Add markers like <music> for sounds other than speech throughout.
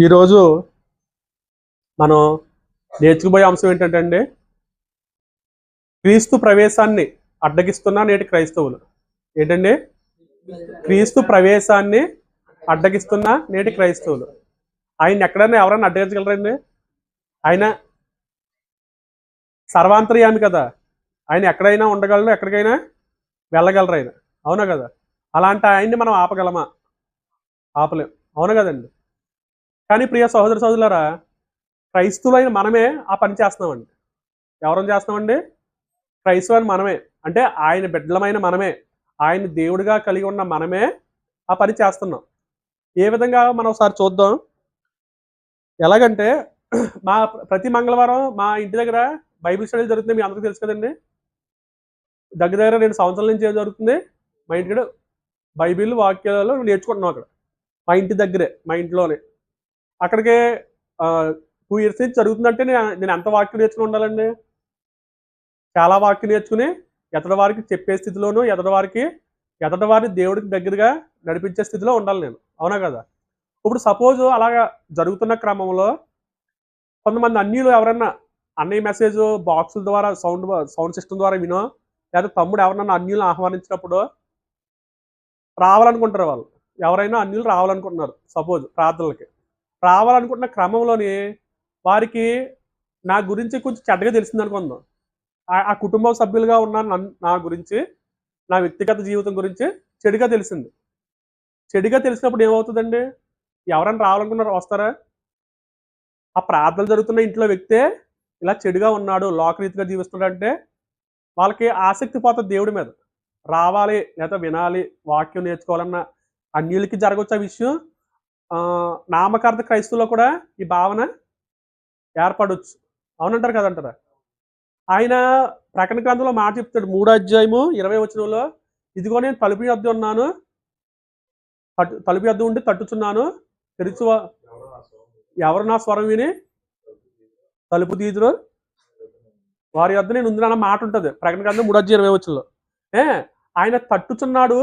ఈరోజు మనం నేర్చుకుపోయే అంశం ఏంటంటే అండి క్రీస్తు ప్రవేశాన్ని అడ్డగిస్తున్న నేటి క్రైస్తవులు. ఏంటండి? క్రీస్తు ప్రవేశాన్ని అడ్డగిస్తున్న నేటి క్రైస్తవులు. ఆయన ఎక్కడైనా ఎవరైనా అడ్డగించగలరండి? ఆయన సర్వాంతర్యామి కదా. ఆయన ఎక్కడైనా ఉండగలరు ఎక్కడికైనా వెళ్ళగలరు ఆయన. అవునా కదా? అలాంటి ఆయన్ని మనం ఆపగలమా? ఆపలేం. అవునా కదండి? కానీ ప్రియ సహోదర సహోదరులారా క్రైస్తువులైన మనమే ఆ పని చేస్తున్నామండి. ఎవరం చేస్తున్నామండి? క్రైస్తవులైన మనమే. అంటే ఆయన బిడ్డలమైన మనమే. ఆయన దేవుడిగా కలిగి ఉన్న మనమే ఆ పని చేస్తున్నాం. ఏ విధంగా మనం ఒకసారి చూద్దాం. ఎలాగంటే మా ప్రతి మంగళవారం మా ఇంటి దగ్గర బైబిల్ స్టడీ జరుగుతుంది మీ అందరికీ తెలుసు కదండి. దగ్గర దగ్గర రెండు సంవత్సరాల నుంచి ఏం జరుగుతుంది? మా ఇంటి బైబిల్ వాక్యాలలో నేర్చుకుంటున్నాం అక్కడ. మా ఇంటి దగ్గరే మా ఇంట్లోనే. అక్కడికి టూ ఇయర్స్ నుంచి జరుగుతుందంటే నేను నేను ఎంత వాక్యం నేర్చుకుని ఉండాలండి? చాలా వాక్యం నేర్చుకుని ఎతడి వారికి చెప్పే స్థితిలోనూ ఎతడి వారికి ఎతడి వారిని దేవుడికి దగ్గరగా నడిపించే స్థితిలో ఉండాలి నేను. అవునా కదా? ఇప్పుడు సపోజ్ అలాగా జరుగుతున్న క్రమంలో కొంతమంది అన్యులు ఎవరన్నా అన్నయ్య మెసేజ్ బాక్సుల ద్వారా సౌండ్ సౌండ్ సిస్టమ్ ద్వారా వినో లేదా తమ్ముడు ఎవరన్నా అన్యులను ఆహ్వానించినప్పుడు రావాలనుకుంటారు వాళ్ళు. ఎవరైనా అన్యులు రావాలనుకుంటున్నారు సపోజ్ ప్రార్థనలకి. రావాలనుకుంటున్న క్రమంలోని వారికి నా గురించి కొంచెం చెడ్డగా తెలిసింది అనుకుందాం ఆ- ఆ కుటుంబ సభ్యులుగా ఉన్న నా గురించి నా వ్యక్తిగత జీవితం గురించి చెడుగా తెలిసింది. చెడుగా తెలిసినప్పుడు ఏమవుతుందండి? ఎవరైనా రావాలనుకున్నారు? వస్తారా? ఆ ప్రార్థనలు జరుగుతున్న ఇంట్లో వ్యక్తే ఇలా చెడుగా ఉన్నాడు లోకరీతిగా జీవిస్తున్నాడు అంటే వాళ్ళకి ఆసక్తి పోతుంది దేవుడి మీద. రావాలి లేదా వినాలి వాక్యం నేర్చుకోవాలన్న అన్యులకి జరగవచ్చు ఆ విషయం నామకార్థ క్రైస్తువులో కూడా ఈ భావన ఏర్పడవచ్చు అవునంటారు కదంటారా? ఆయన ప్రకటన గ్రంథంలో మాట చెప్తాడు మూడో అధ్యాయము ఇరవై వచనంలో ఇదిగో నేను తలుపు యొద్ద ఉన్నాను తట్టు తలుపు యొద్ద ఉండి తట్టుచున్నాను తెరుచు ఎవరు నా స్వరం విని? తలుపు తీదురు. వారి యొద్ద నేను ఉందిన మాట ఉంటుంది. ప్రకటన గ్రంథం మూడో అధ్యాయం ఇరవై వచనంలో. ఏ ఆయన తట్టుచున్నాడు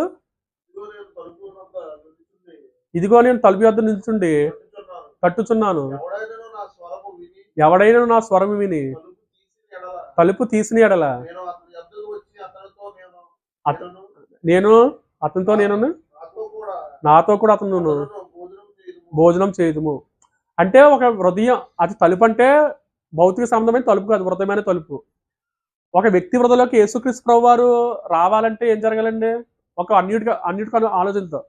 ఇదిగో నేను తలుపు యొద్ద నిల్చుండి తట్టుచున్నాను. ఎవడైనా నా స్వరం విని తలుపు తీసిన తలుపు ఎడల నేను అతనితో నేను అత- నేను అతనితో నేను నాతో కూడా అతను భోజనం చేయదుము. అంటే ఒక హృదయం అది తలుపు అంటే భౌతిక సంబంధమైన తలుపు కాదు హృదయమైన తలుపు. ఒక వ్యక్తి హృదయలోకి యేసుక్రీస్తు ప్రభు వారు రావాలంటే ఏం జరగాలండి? ఒక అన్నిటిగా అన్యుడికి ఆలోచనతో.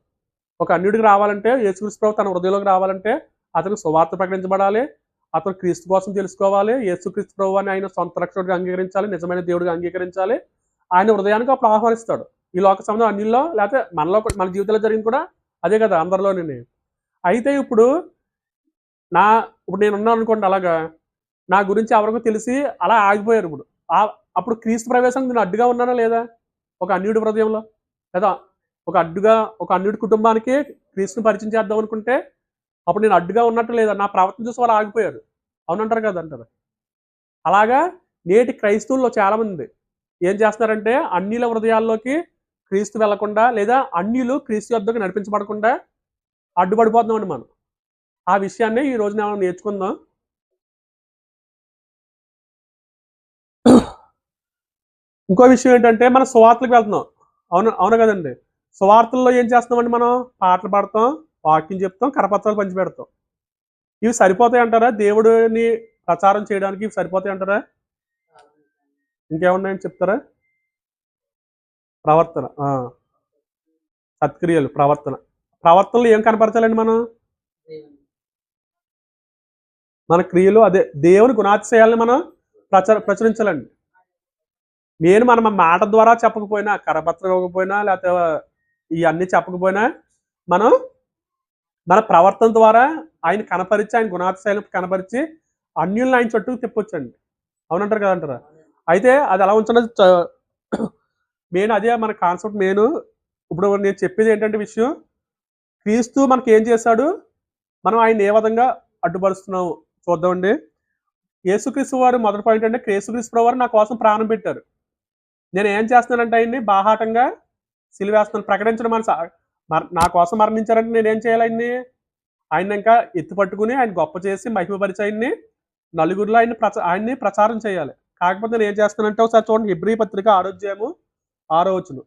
ఒక అన్యుడికి రావాలంటే యేసుక్రీస్తు ప్రభు తన హృదయంలోకి రావాలంటే అతను సువార్త ప్రకటించబడాలి. అతను క్రీస్తు కోసం తెలుసుకోవాలి. యేసుక్రీస్తు ప్రభు అని ఆయన సొంత రక్షకుడిగా అంగీకరించాలి. నిజమైన దేవుడిగా అంగీకరించాలి. ఆయన హృదయానికి అప్పుడు ఆహ్వానిస్తాడు. ఈ లోక సంబంధం అన్నిల్లో లేకపోతే మనలో మన జీవితంలో జరిగింది కూడా అదే కదా అందరిలోనే అయితే ఇప్పుడు నా ఇప్పుడు నేను ఉన్నాను అనుకోండి అలాగా నా గురించి ఎవరికో తెలిసి అలా ఆగిపోయారు ఇప్పుడు. ఆ అప్పుడు క్రీస్తు ప్రవేశం నేను అడ్డుగా ఉన్నానా లేదా? ఒక అన్యుడి హృదయంలో? లేదా ఒక అడ్డుగా ఒక అన్యుడి కుటుంబానికి క్రీస్తుని పరిచయం చేద్దాం అనుకుంటే అప్పుడు నేను అడ్డుగా ఉన్నట్టు లేదా నా ప్రవర్తన చూసి వాళ్ళు ఆగిపోయారు. అవునంటారు కదా అంటారు. అలాగా నేటి క్రైస్తవుల్లో చాలామంది ఏం చేస్తున్నారంటే అన్యుల హృదయాల్లోకి క్రీస్తు వెళ్ళకుండా లేదా అన్యులు క్రీస్తు యొద్దకు నడిపించబడకుండా అడ్డుపడిపోతున్నామండి మనం. ఆ విషయాన్ని ఈ రోజున మనం నేర్చుకుందాం. ఇంకో విషయం ఏంటంటే మనం సువార్తలకు వెళ్తున్నాం. అవును అవును కదండి. సువార్తల్లో ఏం చేస్తామండి మనం? పాటలు పాడతాం వాక్యం చెప్తాం కరపత్రాలు పంచిపెడతాం. ఇవి సరిపోతాయి అంటారా? దేవుడిని ప్రచారం చేయడానికి ఇవి సరిపోతాయి అంటారా? ఇంకేమున్నాయని చెప్తారా? ప్రవర్తన సత్క్రియలు ప్రవర్తన. ప్రవర్తనలు ఏం కనపరచాలండి మనం? మన క్రియలు అదే. దేవుని గుణాతిశయాలను మనం ప్రచ ప్రచురించాలండి. నేను మన మాట ద్వారా చెప్పకపోయినా కరపత్రం ఇవ్వకపోయినా లేకపోతే ఇవన్నీ చెప్పకపోయినా మనం మన ప్రవర్తన ద్వారా ఆయన కనపరిచి ఆయన గుణాతిశయాలను కనపరిచి అన్యుల్ని ఆయన చుట్టూ తిప్పొచ్చండి. అవునంటారు కదంటారా? అయితే అది ఎలా ఉంచడం మెయిన్ అదే మన కాన్సెప్ట్ మెయిన్. ఇప్పుడు నేను చెప్పేది ఏంటంటే విషయం క్రీస్తు మనకి ఏం చేశాడు? మనం ఆయన ఏ విధంగా అడ్డుపరుస్తున్నాం చూద్దామండి. యేసుక్రీస్తు వారు మొదటి పాయింట్ అంటే యేసుక్రీస్తు ప్రభు వారు నా కోసం ప్రాణం పెట్టారు. నేను ఏం చేస్తున్నానంటే ఆయన్ని బాహాటంగా సిలివేస్తున్నాను ప్రకటించడం మన సా- మర- నా కోసం మరణించారంటే నేను ఏం చేయాలి ఆయన్ని? ఆయన ఇంకా ఎత్తి పట్టుకుని ఆయన గొప్ప చేసి మహిమపరిచి ఆయన్ని నలుగురిలో ఆయన్ని ప్రచ ఆయన్ని ప్రచారం చేయాలి. కాకపోతే నేను ఏం చేస్తానంటే ఒకసారి చూడండి హిబ్రీ పత్రిక ఆరోగ్యము ఆరో వచ్చును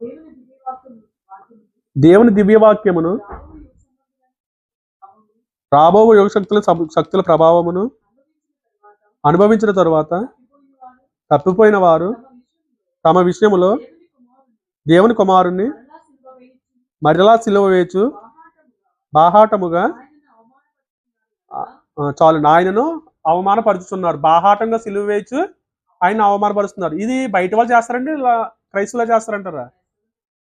దేవుని దివ్యవాక్యం వాక్యం దేవుని దివ్యవాక్యమును రాబో యుగ శక్తుల సబ్- శక్తుల ప్రభావమును అనుభవించిన తర్వాత తరువాత తప్పిపోయిన వారు తమ విషయంలో దేవుని కుమారుణ్ణి మరలా సిలువ వేచు బాహాటముగా చాలు ఆయనను అవమానపరుచుతున్నారు బాహాటంగా సిలువ వేచు ఆయన అవమానపరుస్తున్నారు. ఇది బయట వాళ్ళు చేస్తారండి ఇలా క్రైస్తులో చేస్తారంటారా?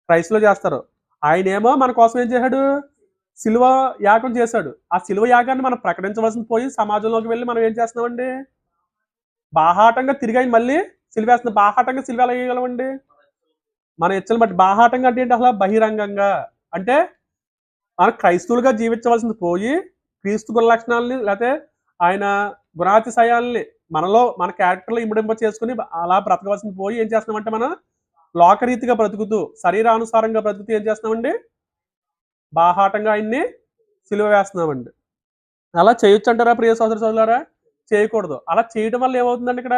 క్రైస్తులో చేస్తారు. ఆయన ఏమో మన కోసం ఏం చేశాడు? సిలువ యాగం చేశాడు. ఆ సిలువ యాగాన్ని మనం ప్రకటించవలసింది పోయి సమాజంలోకి వెళ్ళి మనం ఏం చేస్తున్నామండి? బాహాటంగా తిరిగి మళ్ళీ సిలివేస్తుంది బాహాటంగా సిలువ ఎలా వేయగలమండి? మన ఇచ్చలు బట్టి బాహాటంగా అంటే ఏంటి? అసలు బహిరంగంగా. అంటే మన క్రైస్తవులుగా జీవించవలసింది పోయి క్రీస్తు గుణ లక్షణాలని లేకపోతే ఆయన గుణాతిశయాల్ని మనలో మన క్యారెక్టర్లో ఇమిడింప చేసుకుని అలా బ్రతకవలసింది పోయి ఏం చేస్తున్నామంటే మనం లోకరీతిగా బ్రతుకుతూ శరీరానుసారంగా బ్రతుకుతూ ఏం చేస్తున్నామండి? బాహాటంగా ఆయన్ని సిలువ వేస్తున్నామండి. అలా చేయొచ్చు అంటారా ప్రియ సోదర సోదరులారా? చేయకూడదు. అలా చేయడం వల్ల ఏమవుతుందండి ఇక్కడ?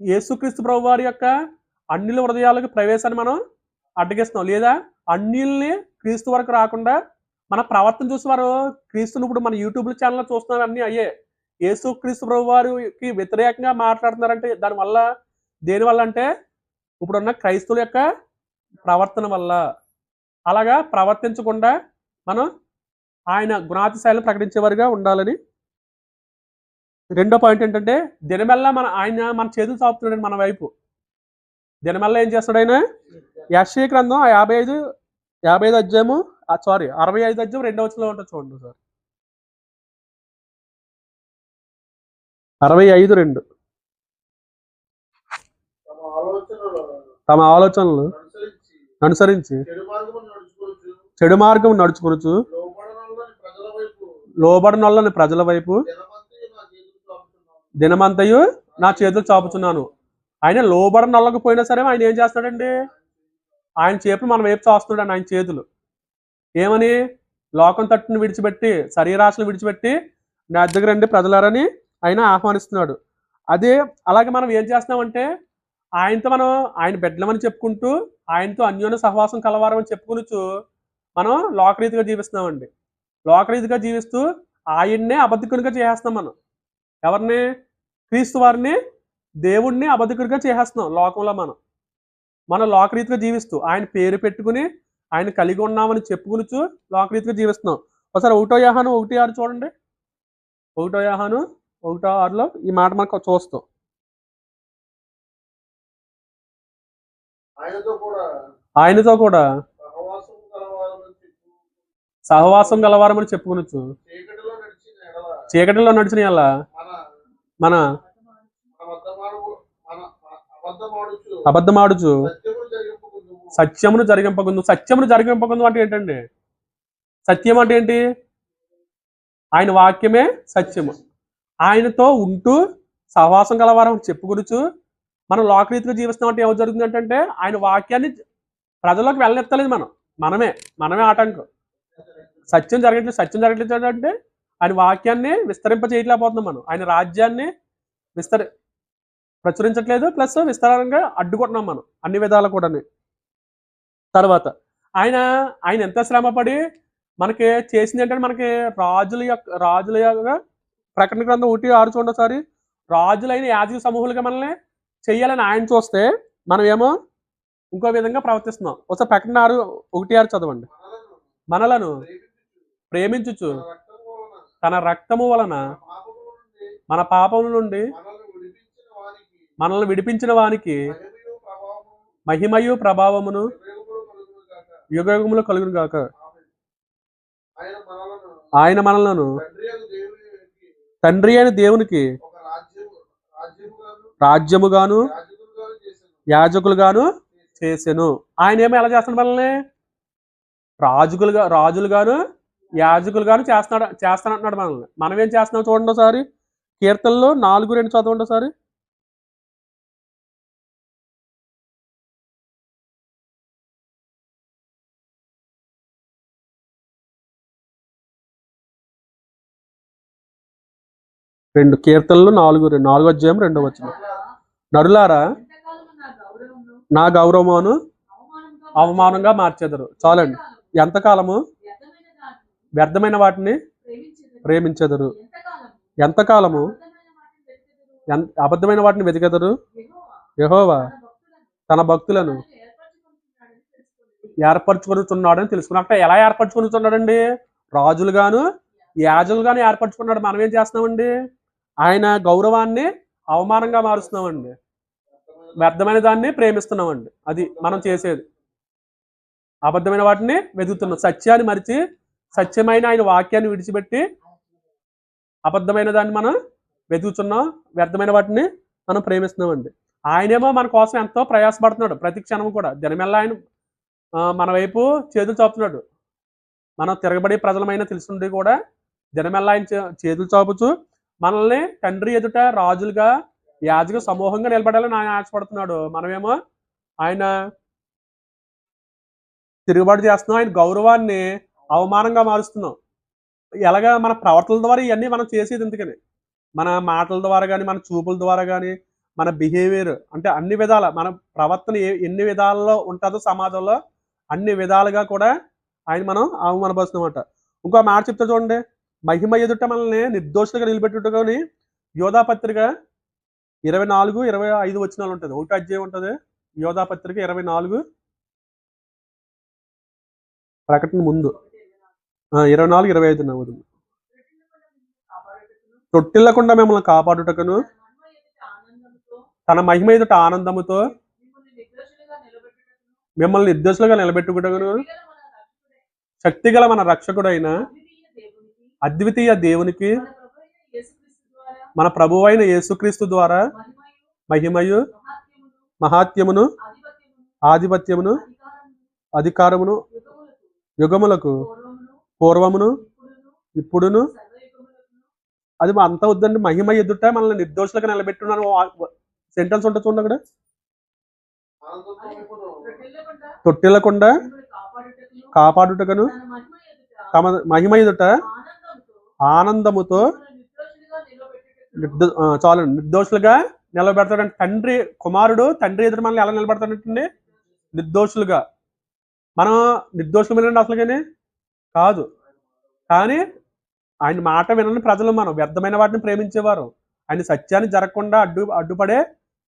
యేసుక్రీస్తు ప్రభు వారి యొక్క అన్నిల హృదయాలకు ప్రవేశాన్ని మనం అడ్డగిస్తున్నాం. లేదా అన్నిల్ని క్రీస్తు వరకు రాకుండా మన ప్రవర్తన చూసి వారు క్రీస్తుని ఇప్పుడు మన యూట్యూబ్ ఛానల్లో చూస్తున్నారు అన్నీ అయ్యే. యేసు క్రీస్తు ప్రభు వారికి వ్యతిరేకంగా మాట్లాడుతున్నారంటే దానివల్ల దేనివల్ల అంటే ఇప్పుడున్న క్రైస్తవుల యొక్క ప్రవర్తన వల్ల. అలాగా ప్రవర్తించకుండా మనం ఆయన గుణాతిశయాలను ప్రకటించేవారుగా ఉండాలని రెండో పాయింట్ ఏంటంటే దినమెల్లా మన ఆయన మన చేతులు చాపుతున్నాడు మన వైపు. దినమెల్లా ఏం చేస్తాడు ఆయన? యశ్వ గ్రంథం ఆ యాభై ఐదు యాభై ఐదు అధ్యాయము సారీ అరవై ఐదు అధ్యాయం రెండో వచ్చిలో ఉంటుంది చూడండి సార్ అరవై ఐదు రెండు. తమ ఆలోచనలు అనుసరించి చెడు మార్గం నడుచుకోవచ్చు చెడు మార్గం నడుచుకొనుచు లోబడనంలోని ప్రజల వైపు లోబడనొల్లని ప్రజల వైపు దినమంతా నా చేతులు చాపుతున్నాను దినమంతయు నా చేతులు చాపుతున్నాను ఆయన లోబడనొల్లకపోయినా సరే ఆయన ఏం చేస్తాడండి? ఆయన చేతులు మనం వైపు చాస్తున్నాడు ఆయన చేతులు. ఏమని? లోకం తట్టును విడిచిపెట్టి శరీరాశను విడిచిపెట్టి నా దగ్గర రండి ప్రజలారని ఆయన ఆహ్వానిస్తున్నాడు. అదే అలాగే మనం ఏం చేస్తున్నామంటే ఆయనతో మనం ఆయన బిడ్డలమని చెప్పుకుంటూ ఆయనతో అన్యోన్య సహవాసం కలవారం అని చెప్పుకునుచు మనం లోకరీతిగా జీవిస్తున్నామండి. లోకరీతిగా జీవిస్తూ ఆయన్నే అబద్ధికునిగా చేసేస్తాం మనం. ఎవరిని? క్రీస్తు వారిని దేవుణ్ణి అబద్ధికుడిగా చేసేస్తున్నాం లోకంలో మనం. మనం లోకరీతిగా జీవిస్తూ ఆయన పేరు పెట్టుకుని ఆయన కలిగి ఉన్నామని చెప్పుకునుచు లోకరీతిగా జీవిస్తున్నాం. ఒకసారి ఒకటో యాహాను ఒకటి ఆరు చూడండి. ఒకటో యాహాను ఒకటో ఆరులో ఈ మాట మనకు చూస్తాం. ఆయనతో కూడా సహవాసం గలవారమని చెప్పుకునొచ్చు చీకటిలో నడిచిన ఎలా మన అబద్ధమాడుచు. సత్యమును సత్యమును జరిగింపకుందు సత్యమును జరిగింపకుందు అంటే ఏంటండి? సత్యం అంటే ఏంటి? ఆయన వాక్యమే సత్యము. ఆయనతో ఉంటూ సహవాసం గలవారం చెప్పుకొనుచు మనం లోకరీతిలో జీవిస్తాం అంటే ఏమో జరుగుతుంది అంటే ఆయన వాక్యాన్ని ప్రజల్లోకి వెళ్ళనెత్తలేదు మనం. మనమే. మనమే ఆటంకం. సత్యం జరగట్లేదు సత్యం జరగట్లేదు అంటే ఆయన వాక్యాన్ని విస్తరింపజేయట్లేకపోతున్నాం మనం. ఆయన రాజ్యాన్ని విస్తరి ప్రచురించట్లేదు ప్లస్ విస్తారంగా అడ్డుకుంటున్నాం మనం అన్ని విధాలు కూడా తర్వాత ఆయన ఆయన ఎంత శ్రమపడి మనకి చేసింది ఏంటంటే మనకి రాజుల యొక్క రాజుల యొక్క ప్రకటన గ్రంథం ఒకటి ఆరు చూడండి ఒకసారి రాజులైన యాజక సమూహాలుగా మనల్ని చేయాలని ఆయన చూస్తే మనం ఏమో ఇంకో విధంగా ప్రవర్తిస్తున్నాం. ఒకసారి ప్రకటన ఆరు ఒకటి ఆరు చదవండి. మనలను ప్రేమించచ్చు తన రక్తము వలన మన పాపముల నుండి మనల్ని విడిపించిన వానికి మహిమయు ప్రభావము మహిమయు ప్రభావమును. యుగయుగములు కలుగును గాక. ఆయన మనలను తండ్రి అయిన దేవునికి రాజ్యముగాను యాజకులుగాను చేసెను. ఆయన ఏమో ఎలా చేస్తున్నాడు మనల్ని రాజుకులుగా రాజులుగాను యాజకులు గాను చేస్తున్నాడు చేస్తానంటున్నాడు మనల్ని. మనం ఏం చేస్తున్నాం చూడండి ఒకసారి. కీర్తనలో నాలుగు రెండు చదవండి ఒకసారి. రెండు కీర్తనలు నాలుగు నాలుగో అధ్యాయం రెండో వచ్చిన నరులారా నా గౌరవమును అవమానంగా మార్చేదరు. చాలండి. ఎంతకాలము? వ్యర్థమైన వాటిని ప్రేమించెదరు. ఎంతకాలము? అబద్ధమైన వాటిని వెతికెదరు? యహోవా తన భక్తులను తన భక్తులను తాను ఎలా ఏర్పరచుకొనుతున్నాడండి రాజులుగాను యాజులుగాను ఏర్పరచుకున్నాడు. మనం ఏం చేస్తున్నామండి? ఆయన గౌరవాన్ని అవమానంగా మారుస్తున్నామండి. వ్యర్థమైన దాన్ని ప్రేమిస్తున్నామండి. అది మనం చేసేది. అబద్ధమైన వాటిని వెతుకుతున్నాం. సత్యాన్ని మరిచి సత్యమైన ఆయన వాక్యాన్ని విడిచిపెట్టి అబద్ధమైన దాన్ని మనం వెతుకుతున్నాం వ్యర్థమైన వాటిని మనం ప్రేమిస్తున్నామండి. ఆయనేమో మన కోసం ఎంతో ప్రయాసపడుతున్నాడు. ప్రతి క్షణం కూడా. దినమెల్లా ఆయన మన వైపు చేతులు చాపుతున్నాడు. మనం తిరగబడి ప్రజలమైన తెలుసుండి కూడా దినమెల్లా ఆయన చే- చేతులు చాపుచు మనల్ని తండ్రి ఎదుట రాజులుగా యాజక సమూహంగా నిలబడాలని ఆయన ఆశపడుతున్నాడు. మనమేమో ఆయన తిరుగుబాటు చేస్తున్నాం. ఆయన గౌరవాన్ని అవమానంగా మారుస్తున్నాం. ఎలాగా మన ప్రవర్తనల ద్వారా ఇవన్నీ మనం చేసేది ఎందుకని? మన మాటల ద్వారా కానీ మన చూపుల ద్వారా కానీ మన బిహేవియర్ అంటే అన్ని విధాల మన ప్రవర్తన ఏ ఎన్ని విధాలలో ఉంటుందో సమాజంలో అన్ని విధాలుగా కూడా ఆయన మనం అవమానపరుస్తున్నమాట. ఇంకో మాట చెప్తా చూడండి. మహిమ ఎదుట మనల్ని నిర్దోషులుగా నిలబెట్టుకొని యోధా పత్రిక ఇరవై నాలుగు ఇరవై ఐదు వచనాలు ఉంటుంది. ఒకటి అధ్యాయం ఉంటుంది. యోధా పత్రిక ఇరవై నాలుగు. ప్రకటన ముందు. ఇరవై నాలుగు ఇరవై ఐదు నవ్వుదు తొట్టిల్లకుండా మిమ్మల్ని కాపాడుటకును తన మహిమ ఎదుట ఆనందముతో మిమ్మల్ని నిర్దోషులుగా నిలబెట్టుకుటకును నిలబెట్టుకుంటూ శక్తిగల మన రక్షకుడైన మన రక్షకుడైన అద్వితీయ దేవునికి మన ప్రభువైన యేసుక్రీస్తు ద్వారా యేసుక్రీస్తు ద్వారా మహిమయు మహాత్మ్యమును మహాత్యమును ఆధిపత్యమును అధికారమును యుగములకు పూర్వమును ఇప్పుడును. అది మా అది అంత వద్దండి. మహిమ ఎదుట మనల్ని నిర్దోషులుగా నిలబెట్టున్నాను సెంటెన్స్ ఉంటుంది చూడండి అక్కడ. తొట్టిల్లకుండా కాపాడుటకును. తమ మహిమ ఎదుట ఆనందముతో నిర్దో చాలు. నిర్దోషులుగా నిలబెడతాడంటే తండ్రి కుమారుడు తండ్రి ఎదురు మనల్ని ఎలా నిలబెడతాడంటే నిర్దోషులుగా. మనం నిర్దోషులమేనండి అసలు కానీ కాదు. కానీ ఆయన మాట వినని ప్రజలు మనం వ్యర్థమైన వాటిని ప్రేమించేవారు. ఆయన సత్యాన్ని జరగకుండా అడ్డు అడ్డుపడే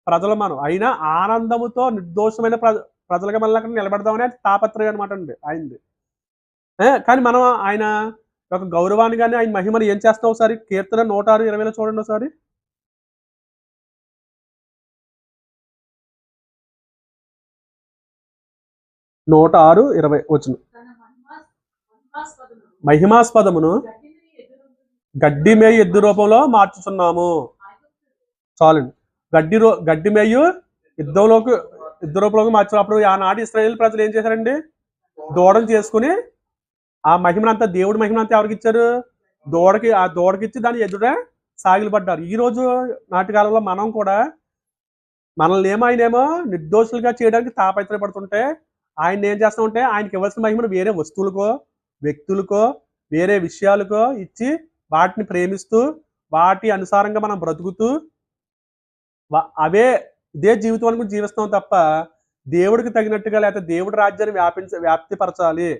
ప్రజలు మనం. అయినా ఆనందముతో నిర్దోషమైన ప్ర ప్రజలుగా మళ్ళీ అక్కడ నిలబెడదామని తాపత్రయం అనమాట అండి ఆయనది. కానీ మనం ఆయన యొక్క గౌరవాన్ని కానీ ఆయన మహిమను ఏం చేస్తాం ఒకసారి? కీర్తన నూట ఆరు ఇరవైలో చూడండి ఒకసారి. నూట ఆరు ఇరవై వచ్చినాయి మహిమాస్పదమును గడ్డి మేయు ఎద్దు రూపంలో మార్చుచున్నాము. చాలండి. గడ్డి రో గడ్డి మేయు యుద్ధంలోకి యుద్ధ రూపంలోకి మార్చినప్పుడు అప్పుడు ఆనాటి ఇస్రాయేల్ ప్రజలు ఏం చేశారండి? దూడను చేసుకుని ఆ మహిమనంతా దేవుడి మహిమనంతా ఎవరికి ఇచ్చారు? దూడకి ఆ దూడకి ఇచ్చి దాన్ని ఎదుట సాగిలు పడ్డారు ఈ రోజు నాటి కాలంలో మనం కూడా మనల్ని ఏమో ఆయన ఏమో నిర్దోషులుగా చేయడానికి తాపత్రయపడుతుంటే ఆయన ఏం చేస్తామంటే ఆయనకి ఇవ్వాల్సిన మహిమను వేరే వస్తువులకో వ్యక్తులకో వేరే విషయాలకో ఇచ్చి వాటిని ప్రేమిస్తూ వాటి అనుసారంగా మనం బ్రతుకుతూ అవే ఇదే జీవితం అనుకుని జీవిస్తాం తప్ప దేవుడికి తగినట్టుగా లేకపోతే దేవుడి రాజ్యాన్ని వ్యాపించ వ్యాప్తిపరచాలి.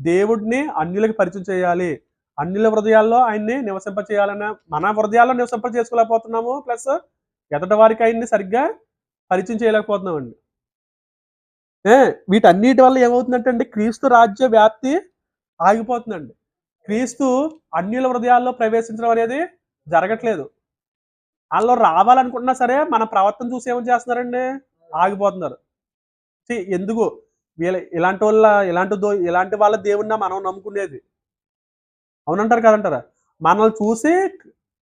దేవుడిని అన్యులకి పరిచయం చేయాలి. అన్యుల హృదయాల్లో ఆయన్ని నివసింప చేయాలన్న మన హృదయాల్లో నివసింప చేసుకోలేకపోతున్నాము ప్లస్ ఎదటి వారికి ఆయన్ని సరిగ్గా పరిచయం చేయలేకపోతున్నామండి. వీటన్నిటి వల్ల ఏమవుతుందంటే అండి క్రీస్తు రాజ్య వ్యాప్తి ఆగిపోతుందండి. క్రీస్తు అన్యుల హృదయాల్లో ప్రవేశించడం అనేది జరగట్లేదు. వాళ్ళు రావాలనుకుంటున్నా సరే మన ప్రవర్తన చూసి ఏమని చేస్తున్నారండి? ఆగిపోతున్నారు. ఎందుకు? వీళ్ళ ఇలాంటి వాళ్ళ ఇలాంటి దో ఇలాంటి వాళ్ళ దేవుడిన మనం నమ్ముకునేది. అవునంటారు కదంటారా? మనల్ని చూసి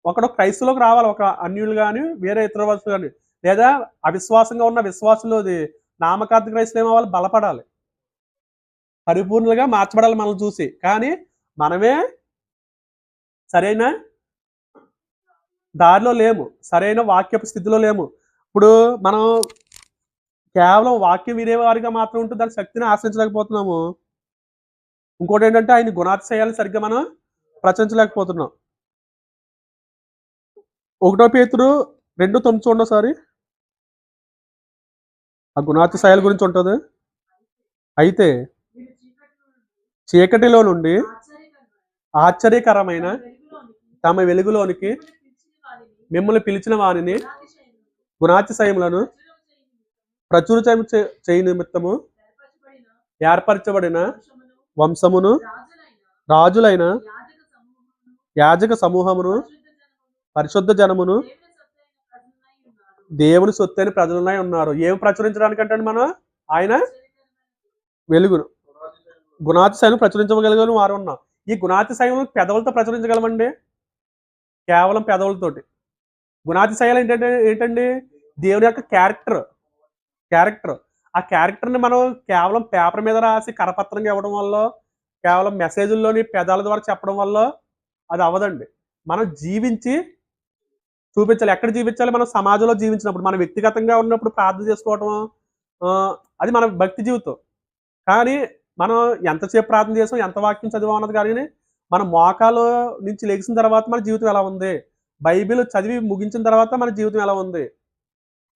ఒకడు క్రైస్తులోకి రావాలి ఒక అన్యులు కానీ వేరే ఇతర వస్తువులు కానీ లేదా అవిశ్వాసంగా ఉన్న విశ్వాసులోది నామకార్థ క్రైస్తులు ఏమవ్వాలి? బలపడాలి. పరిపూర్ణులుగా మార్చబడాలి మనల్ని చూసి. కానీ మనమే సరైన దారిలో లేము. సరైన వాక్యపు స్థితిలో లేము. ఇప్పుడు మనం కేవలం వాక్యం వినేవారిగా మాత్రం ఉంటే దాని శక్తిని ఆశ్రయించలేకపోతున్నాము. ఇంకోటి ఏంటంటే ఆయన గుణాతిశయాలు సరిగ్గా మనం ప్రచరించలేకపోతున్నాం. ఒకటో పేతుడు రెండు తొమ్మిది చూడండి ఒకసారి. ఆ గుణాతిశయాల గురించి ఉంటుంది. అయితే చీకటిలో నుండి ఆశ్చర్యకరమైన తమ వెలుగులోనికి మిమ్మల్ని పిలిచిన వారిని గుణాతిశయములను ప్రచుర చేయ నిమిత్తము ఏర్పరచబడిన వంశమును రాజులైన యాజక సమూహమును పరిశుద్ధ జనమును దేవుని సొత్తైన ప్రజలై ప్రజలనై ఉన్నారు. ఏమి ప్రచురించడానికంటే మనం? ఆయన వెలుగును. గుణాతిశయం ప్రచురించగలిగిన వారు ఉన్నాం ఈ గుణాతిశయం పెదవులతో ప్రచురించగలమండి? కేవలం పెదవులతోటి. గుణాతిశయాలు ఏంటంటే ఏంటండి? దేవుని యొక్క క్యారెక్టర్ క్యారెక్టర్ ఆ క్యారెక్టర్ని మనం కేవలం పేపర్ మీద రాసి కరపత్రంగా ఇవ్వడం వల్ల కేవలం మెసేజ్ల్లోని పెదాల ద్వారా చెప్పడం వల్ల అది అవ్వదండి. మనం జీవించి చూపించాలి. ఎక్కడ జీవించాలి? మనం సమాజంలో జీవించినప్పుడు మనం వ్యక్తిగతంగా ఉన్నప్పుడు ప్రార్థన చేసుకోవటం అది మన భక్తి జీవితం. కానీ మనం ఎంతసేపు ప్రార్థన చేసాం ఎంత వాక్యం చదివాం అన్నది కానీ మన మోకాలు నుంచి లెగిసిన తర్వాత మన జీవితం ఎలా ఉంది? బైబిల్ చదివి ముగించిన తర్వాత మన జీవితం ఎలా ఉంది?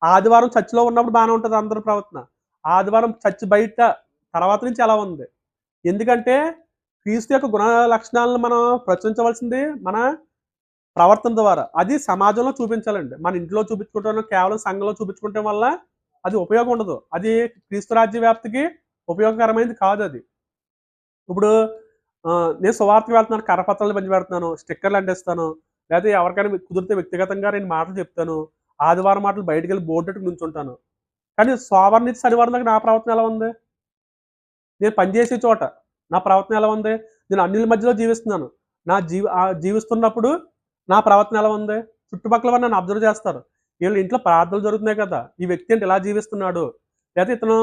ఆదివారం చర్చిలో ఉన్నప్పుడు బాగానే ఉంటుంది అందరి ప్రవర్తన. ఆదివారం చర్చి బయట తర్వాత నుంచి ఎలా ఉంది? ఎందుకంటే క్రీస్తు యొక్క గుణ లక్షణాలను మనం ప్రచురించవలసింది మన ప్రవర్తన ద్వారా. అది సమాజంలో చూపించాలండి. మన ఇంట్లో చూపించుకుంటాం కేవలం సంఘంలో చూపించుకోవటం వల్ల అది ఉపయోగం ఉండదు. అది క్రీస్తు రాజ్య వ్యాప్తికి ఉపయోగకరమైనది కాదు అది ఇప్పుడు నేను సువార్తకు వెళ్తున్నాను కరపత్రాలు పంచి పెడుతున్నాను స్టిక్కర్లు అంటిస్తాను లేకపోతే ఎవరికైనా కుదిరితే వ్యక్తిగతంగా నేను మాటలు చెప్తాను ఆదివారం మాటలు బయటకు వెళ్ళి బోర్డు నుంచుంటాను. కానీ సోమవారం నుంచి శనివారం దాకా నా ప్రవర్తన ఎలా ఉంది? నేను పనిచేసే చోట నా ప్రవర్తన ఎలా ఉంది? నేను అన్నిల మధ్యలో జీవిస్తున్నాను. నా జీవి జీవిస్తున్నప్పుడు నా ప్రవర్తన ఎలా ఉంది? చుట్టుపక్కల వారు నన్ను అబ్జర్వ్ చేస్తారు. వీళ్ళు ఇంట్లో ప్రార్థనలు జరుగుతున్నాయి కదా ఈ వ్యక్తి అంటే ఎలా జీవిస్తున్నాడు? లేకపోతే ఇతను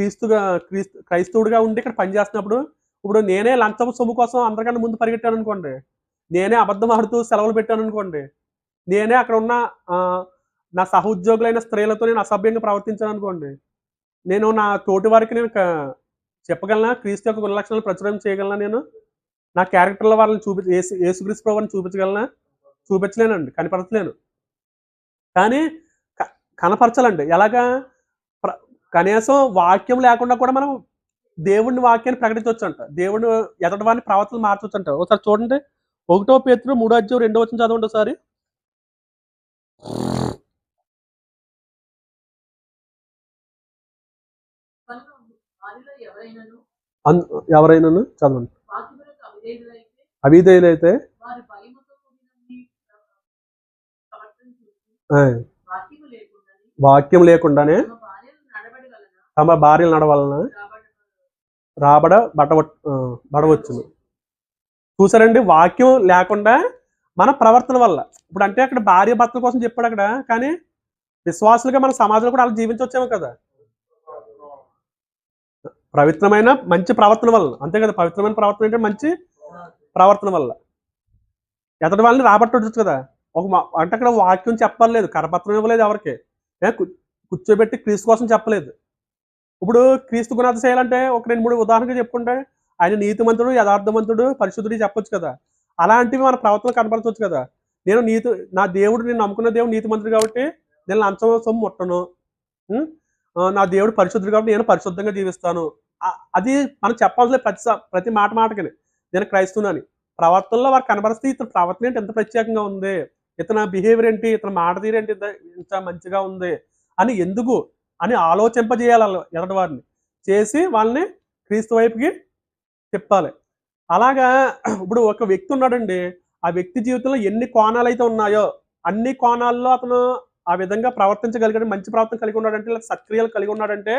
క్రీస్తుగా క్రీస్తు క్రైస్తవుడిగా ఉండి ఇక్కడ పనిచేస్తున్నప్పుడు ఇప్పుడు నేనే లంచం సొమ్ము కోసం అందరికన్నా ముందు పరిగెట్టాను అనుకోండి. నేనే అబద్ధం ఆడుతూ సెలవులు పెట్టాను అనుకోండి. నేనే అక్కడ ఉన్న నా సహోద్యోగులైన స్త్రీలతో నేను అసభ్యంగా ప్రవర్తించాను అనుకోండి. నేను నా తోటి వారికి నేను చెప్పగలనా? క్రీస్తు యొక్క గుణలక్షణాలు ప్రచురం చేయగలనా నేను? నా క్యారెక్టర్ల వాళ్ళని చూపి ఏసు ఏసుక్రీస్తు ప్రభుని చూపించగలనా? చూపించలేనండి కనపరచలేను. కానీ క- కనపరచాలండి. ఎలాగా? కనీసం వాక్యం లేకుండా కూడా మనం దేవుడిని వాక్యాన్ని ప్రకటించవచ్చు అంట దేవుడిని ఎదటి వారిని ప్రవర్తనలు మార్చవచ్చు అంట ఒకసారి చూడండి. ఒకటో పేతురు మూడో అధ్యాయం రెండో వచ్చిన చదవండి ఒకసారి. కనుక ఎవరైనాను? చదవండి. అవిధేయులైతే? వాక్యం లేకుండానే భయముతో కూడిన మీ ప్రవర్తన చూసి ఆ, వాక్యము లేకుండా వాక్యం లేకుండానే తమ భార్యలు నడవలన? రాబడ బట బడవచ్చును. చూసారండి వాక్యం లేకుండా మన ప్రవర్తన వల్ల. ఇప్పుడు అంటే అక్కడ భార్య భర్తల కోసం చెప్పాడు అక్కడ కానీ విశ్వాసులుగా మన సమాజంలో కూడా అలా జీవించవచ్చేమో కదా. పవిత్రమైన మంచి ప్రవర్తన వల్ల. అంతే కదా పవిత్రమైన ప్రవర్తన అంటే మంచి ప్రవర్తన వల్ల. ఎదటి వాళ్ళని రాబట్టచ్చు కదా. ఒక అంటే అక్కడ వాక్యం చెప్పలేదు కరపత్రం ఇవ్వలేదు ఎవరికి. కూర్చోబెట్టి క్రీస్తు కోసం చెప్పలేదు. ఇప్పుడు క్రీస్తు గుణాత చేయాలంటే ఒక రెండు మూడు ఉదాహరణగా చెప్పుకుంటే ఆయన నీతిమంతుడు యథార్థమంతుడు పరిశుద్ధుడు చెప్పొచ్చు కదా. అలాంటివి మన ప్రవర్తన కనపరచవచ్చు కదా. నేను నీతి నా దేవుడు నేను నమ్ముకున్న దేవుడు నీతిమంతుడు కాబట్టి నేను లంచం సొమ్ము ముట్టను. నా దేవుడు పరిశుద్ధుడు కాబట్టి నేను పరిశుద్ధంగా జీవిస్తాను. అది మనం చెప్పాల్సిన ప్రతి ప్రతి మాట మాటకి నేను క్రైస్తువునని. ప్రవర్తనలో వారు కనబరిస్తే ఇతని ప్రవర్తన ఏంటి? ఎంత ప్రత్యేకంగా ఉంది? ఇతని బిహేవియర్ ఏంటి? ఇతని మాట తీరేంటి ఇంత ఇంత మంచిగా ఉంది? అని ఎందుకు అని ఆలోచింపజేయాలి వాళ్ళు ఎదటి వారిని చేసి వాళ్ళని క్రీస్తు వైపుకి తిప్పాలి. అలాగా ఇప్పుడు ఒక వ్యక్తి ఉన్నాడండి. ఆ వ్యక్తి జీవితంలో ఎన్ని కోణాలు అయితే ఉన్నాయో అన్ని కోణాల్లో అతను ఆ విధంగా ప్రవర్తించగలిగాడు మంచి ప్రవర్తన కలిగి ఉన్నాడంటే లేదా సత్క్రియలు కలిగి ఉన్నాడంటే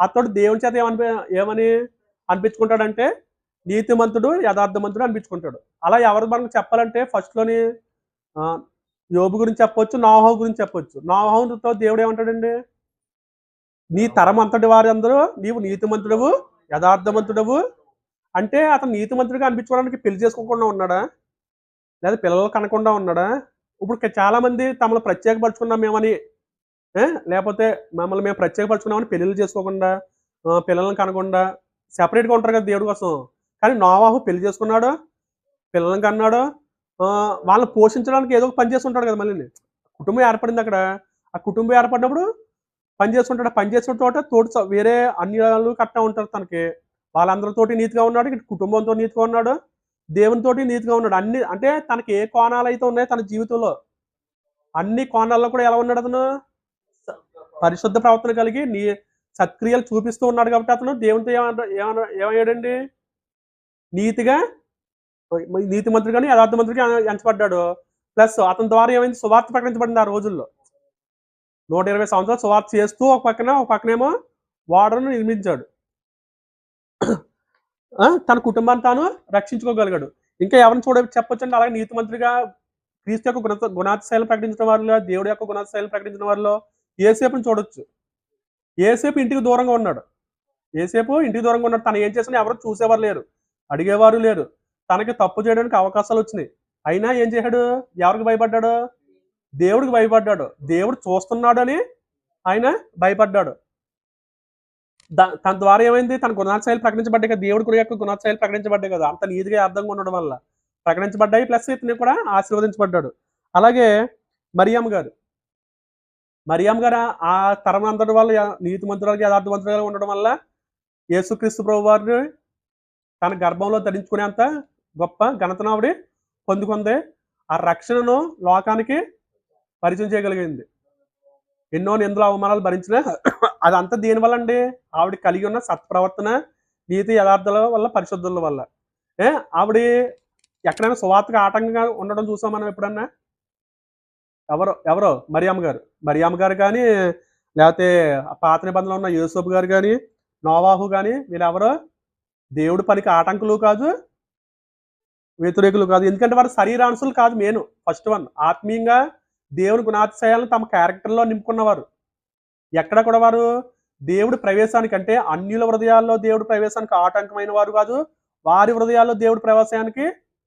అతడు దేవుని చేత ఏమని ఏమని అనిపించుకుంటాడంటే నీతిమంతుడు యథార్థమంతుడు అనిపించుకుంటాడు. అలా ఎవరి మనకు చెప్పాలంటే ఫస్ట్లోని యోబు గురించి చెప్పొచ్చు నాహో గురించి చెప్పొచ్చు. నాహోతో దేవుడు ఏమంటాడండి? నీ తరం అంతటి వారి నీవు నీతిమంతుడవు యథార్థవంతుడవు. అంటే అతను నీతిమంతుడిగా అనిపించుకోవడానికి పెళ్ళి చేసుకోకుండా ఉన్నాడా? లేదా పిల్లలు కనకుండా ఉన్నాడా? ఇప్పుడు చాలామంది తమను ప్రత్యేకపరచుకున్నాం మేమని లేకపోతే మమ్మల్ని మేము ప్రత్యేకపరచుకున్నామని పెళ్ళిళ్ళు చేసుకోకుండా పిల్లలను కనకుండా సెపరేట్గా ఉంటారు కదా దేవుడి కోసం. కానీ నోవాహు పెళ్ళి చేసుకున్నాడు పిల్లలను కన్నాడు వాళ్ళని పోషించడానికి ఏదో ఒక పని చేస్తుంటాడు కదా మళ్ళీ కుటుంబం ఏర్పడింది అక్కడ. ఆ కుటుంబం ఏర్పడినప్పుడు పని చేస్తుంటాడు పని చేసిన చోట తోటి వేరే అన్ని కట్టా ఉంటారు తనకి. వాళ్ళందరితోటి నీతిగా ఉన్నాడు ఇటు కుటుంబంతో నీతిగా ఉన్నాడు దేవునితోటి నీతిగా ఉన్నాడు. అన్ని అంటే తనకి ఏ కోణాలు అయితే ఉన్నాయో తన జీవితంలో అన్ని కోణాల్లో కూడా ఎలా ఉన్నాడు అతను? పరిశుద్ధ ప్రవర్తన కలిగి నీ సత్క్రియలు చూపిస్తూ ఉన్నాడు కాబట్టి అతను దేవునితో ఏమన్నా ఏమన్నా ఏమయ్యాడండి? నీతిగా నీతి మంత్రి కానీ యథార్థ మంత్రికి ఎంచబడ్డాడు. ప్లస్ అతని ద్వారా ఏమైంది? సువార్త ప్రకటించబడింది ఆ రోజుల్లో. నూట ఇరవై సంవత్సరాలు సువార్త చేస్తూ ఒక పక్కన ఒక పక్కనేమో వాడను నిర్మించాడు. ఆ, తన కుటుంబాన్ని తాను రక్షించుకోగలిగాడు. ఇంకా ఎవరిని చూడ చెప్పొచ్చండి? అలాగే నీతి మంత్రిగా క్రీస్తు యొక్క గుణ గుణాతిశైలం ప్రకటించిన వారిలో దేవుడి యొక్క గుణాతిశైలం ప్రకటించిన వారిలో ఏసేపుని చూడొచ్చు. ఏసేపు ఇంటికి దూరంగా ఉన్నాడు. ఏసేపు ఇంటికి దూరంగా ఉన్నాడు. తను ఏం చేసినా ఎవరు చూసేవారు లేరు. అడిగేవారు లేరు. తనకి తప్పు చేయడానికి అవకాశాలు వచ్చినాయి. అయినా ఏం చేశాడు? ఎవరికి భయపడ్డాడు? దేవుడికి భయపడ్డాడు. దేవుడు చూస్తున్నాడని ఆయన భయపడ్డాడు. తన ద్వారా ఏమైంది? తన గుణాశైలి ప్రకటించబడ్డాయి కదా. దేవుడి కూడా యొక్క గుణాశైలి ప్రకటించబడ్డాయి కదా. అంత నీతిగా అర్థంగా ఉండడం వల్ల. ప్రకటించబడ్డాయి ప్లస్ ఇతని కూడా ఆశీర్వదించబడ్డాడు. అలాగే మరియమ్మ గారు. మరియమ్మ గారు ఆ- తరం అందరి వల్ల నీతి మంత్రులకి యథార్థవంతులుగా ఉండడం వల్ల యేసుక్రీస్తు ప్రభు వారిని తన గర్భంలో ధరించుకునేంత గొప్ప ఘనతను ఆవిడ పొందుకుంది. ఆ రక్షణను లోకానికి పరిచయం చేయగలిగింది. ఎన్నో నిందుల అవమానాలు భరించిన <coughs> అదంతా దేనివల్ల అండి ఆవిడ కలిగి ఉన్న సత్ప్రవర్తన నీతి యథార్థాల వల్ల పరిశుద్ధుల వల్ల. ఏ ఆవిడ ఎక్కడైనా సువార్తగా ఆటంకంగా ఉండడం చూసాం మనం ఎప్పుడన్నా? ఎవరు ఎవరో? మరియమ్మ గారు. మరియమ్మ గారు కానీ లేకపోతే ఆ పాత నిబంధనలో ఉన్న యూసఫ్ గారు కానీ నోవాహు కానీ వీళ్ళెవరో? దేవుడి పనికి ఆటంకులు కాదు వ్యతిరేకులు కాదు. ఎందుకంటే వారు శరీరాంశులు కాదు మెయిన్ ఫస్ట్ వన్. ఆత్మీయంగా దేవుని గుణాతిశయాలను తమ క్యారెక్టర్లో నింపుకున్నవారు. ఎక్కడ కూడా వారు దేవుడు ప్రవేశానికి అంటే అన్యుల హృదయాల్లో దేవుడు ప్రవేశానికి ఆటంకమైన వారు కాదు. వారి హృదయాల్లో దేవుడు ప్రవేశానికి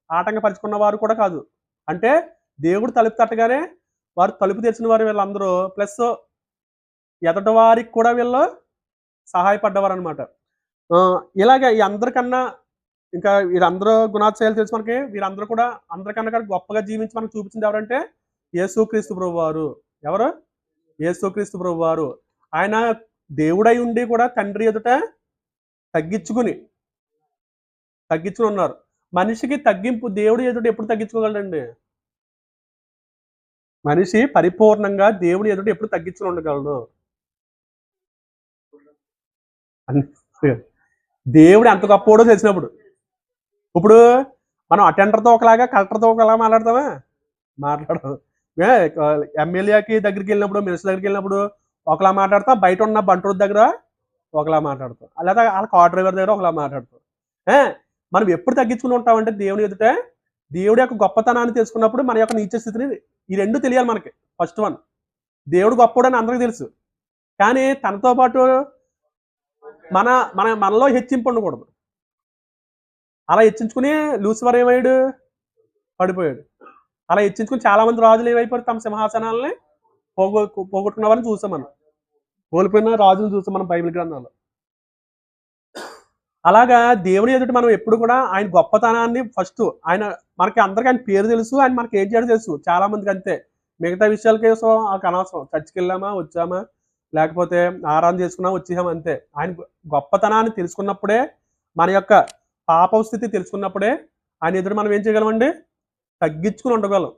ఆటంకపరుచుకున్న వారు కూడా కాదు. అంటే దేవుడు తలుపు తట్టగానే వారు తలుపు తెచ్చిన వారు వీళ్ళందరూ ప్లస్ ఎదటి వారికి కూడా వీళ్ళు సహాయపడ్డవారు అనమాట ఇలాగే ఈ అందరికన్నా ఇంకా వీరందరూ గుణాత్సయాలు తెలిసి మనకి. వీరందరూ కూడా అందరికన్నా గొప్పగా జీవించి మనకు చూపించింది ఎవరంటే యేసుక్రీస్తు ప్రభు వారు ఎవరు? యేసుక్రీస్తు ప్రభు వారు ఆయన దేవుడై ఉండి కూడా తండ్రి ఎదుట తగ్గించుకుని తగ్గించుకుని ఉన్నారు మనిషికి తగ్గింపు దేవుడి ఎదుట ఎప్పుడు తగ్గించుకోగలడండి? మనిషి పరిపూర్ణంగా దేవుడి ఎదుట ఎప్పుడు తగ్గించుకుని ఉండగలడు? దేవుడు ఎంత గొప్పోడో తెలిసినప్పుడు. ఇప్పుడు మనం అటెండర్తో ఒకలాగా కలెక్టర్తో ఒకలాగా మాట్లాడతామా? మాట్లాడదు ఎమ్మెల్యేకి దగ్గరికి వెళ్ళినప్పుడు మినిస్టర్ దగ్గరికి వెళ్ళినప్పుడు ఒకలా మాట్లాడతాం బయట ఉన్న బంటూరు దగ్గర ఒకలా మాట్లాడతాం. లేదా వాళ్ళ కార్ డ్రైవర్ దగ్గర ఒకలా మాట్లాడతాం. మనం ఎప్పుడు తగ్గించుకుని ఉంటామంటే దేవుని ఎదుట దేవుడి యొక్క గొప్పతనాన్ని తెలుసుకున్నప్పుడు మన యొక్క నీచ స్థితిని ఈ రెండు తెలియాలి మనకి. ఫస్ట్ వన్ దేవుడు గొప్పడని అందరికీ తెలుసు. కానీ తనతో పాటు మన మన మనలో హెచ్చింపు ఉండకూడదు. అలా హెచ్చించుకుని లూసిఫర్ ఏమయ్యాడు? పడిపోయాడు. అలా ఇచ్చించుకుని చాలా మంది రాజులు ఏమైపోయారు? తమ సింహాసనాలని పోగొ పోగొట్టుకున్న వాళ్ళని చూసాం మనం. కోల్పోయిన రాజుని చూసాం మనం బైబిల్ గ్రంథంలో అలాగా దేవుని ఎదుట మనం ఎప్పుడు కూడా ఆయన గొప్పతనాన్ని ఫస్ట్ ఆయన మనకి అందరికీ ఆయన పేరు తెలుసు ఆయన మనకి ఏం చేయడం తెలుసు. చాలా మందికి అంతే. మిగతా విషయాల సో వాళ్ళకి అనవసరం. చర్చికి వెళ్ళామా? వచ్చామా? లేకపోతే ఆరాధన చేసుకున్నా వచ్చేసాం అంతే. ఆయన గొప్పతనాన్ని తెలుసుకున్నప్పుడే మన యొక్క పాప స్థితి తెలుసుకున్నప్పుడే ఆయన ఎదురు మనం ఏం చేయగలమండి? తగ్గించుకుని ఉండగలం.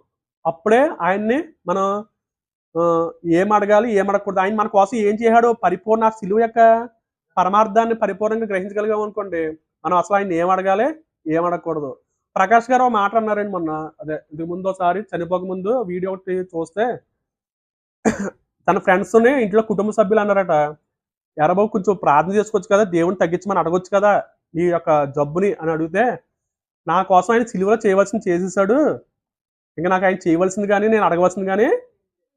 అప్పుడే ఆయన్ని మనం ఏం అడగాలి ఏం అడగకూడదు. ఆయన మన కోసం ఏం చేశాడో పరిపూర్ణ ఆ సిలువ యొక్క పరమార్థాన్ని పరిపూర్ణంగా గ్రహించగలిగాం అనుకోండి మనం అసలు ఆయన ఏం అడగాలి ఏం అడగకూడదు. ప్రకాష్ గారు ఒక మాట అన్నారండి మొన్న. అదే ఇంతకు ముందు ఒకసారి చనిపోక ముందు వీడియో ఒకటి చూస్తే తన ఫ్రెండ్స్ని ఇంట్లో కుటుంబ సభ్యులు అన్నారట ఎరబాబు కొంచెం ప్రార్థన చేసుకోవచ్చు కదా దేవుని తగ్గించమని అడగొచ్చు కదా నీ యొక్క జబ్బుని అని అడిగితే నా కోసం ఆయన సిలువలో చేయవలసింది చేసేసాడు ఇంకా నాకు ఆయన చేయవలసింది కానీ నేను అడగవలసింది కానీ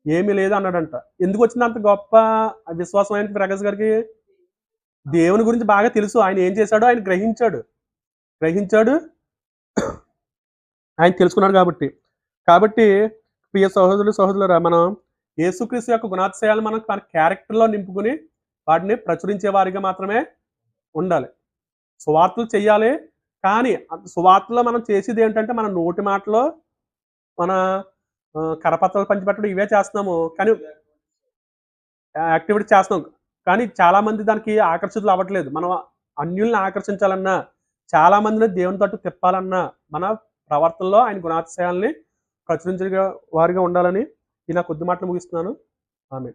ఏమీ లేదు అన్నాడంట. ఎందుకు వచ్చింది అంత గొప్ప విశ్వాసం ఆయన ప్రకాష్ గారికి? దేవుని గురించి బాగా తెలుసు. ఆయన ఏం చేశాడో ఆయన గ్రహించాడు. గ్రహించాడు. ఆయన తెలుసుకున్నాడు కాబట్టి. కాబట్టి ప్రియ సహోదరులు సహోదరులరా మనం యేసుక్రీస్తు యొక్క గుణాతిశయాలు మనం మన క్యారెక్టర్లో నింపుకుని వాటిని ప్రచురించే వారిగా మాత్రమే ఉండాలి. సువార్తలు చేయాలి కానీ సువార్తలో మనం చేసేది ఏంటంటే మన నోటి మాటలో మన కరపత్రాలు పంచిపెట్టడం ఇవే చేస్తున్నాము. కానీ యాక్టివిటీ చేస్తున్నాం. కానీ చాలా మంది దానికి ఆకర్షితులు అవ్వట్లేదు. మనం అన్యుల్ని ఆకర్షించాలన్నా చాలా మందిని దేవుని తట్టు తిప్పాలన్నా మన ప్రవర్తనలో ఆయన గుణాతిశయాల్ని ప్రచురించే వారిగా ఉండాలని ఈ నా కొద్ది మాటలు ముగిస్తున్నాను. ఆమె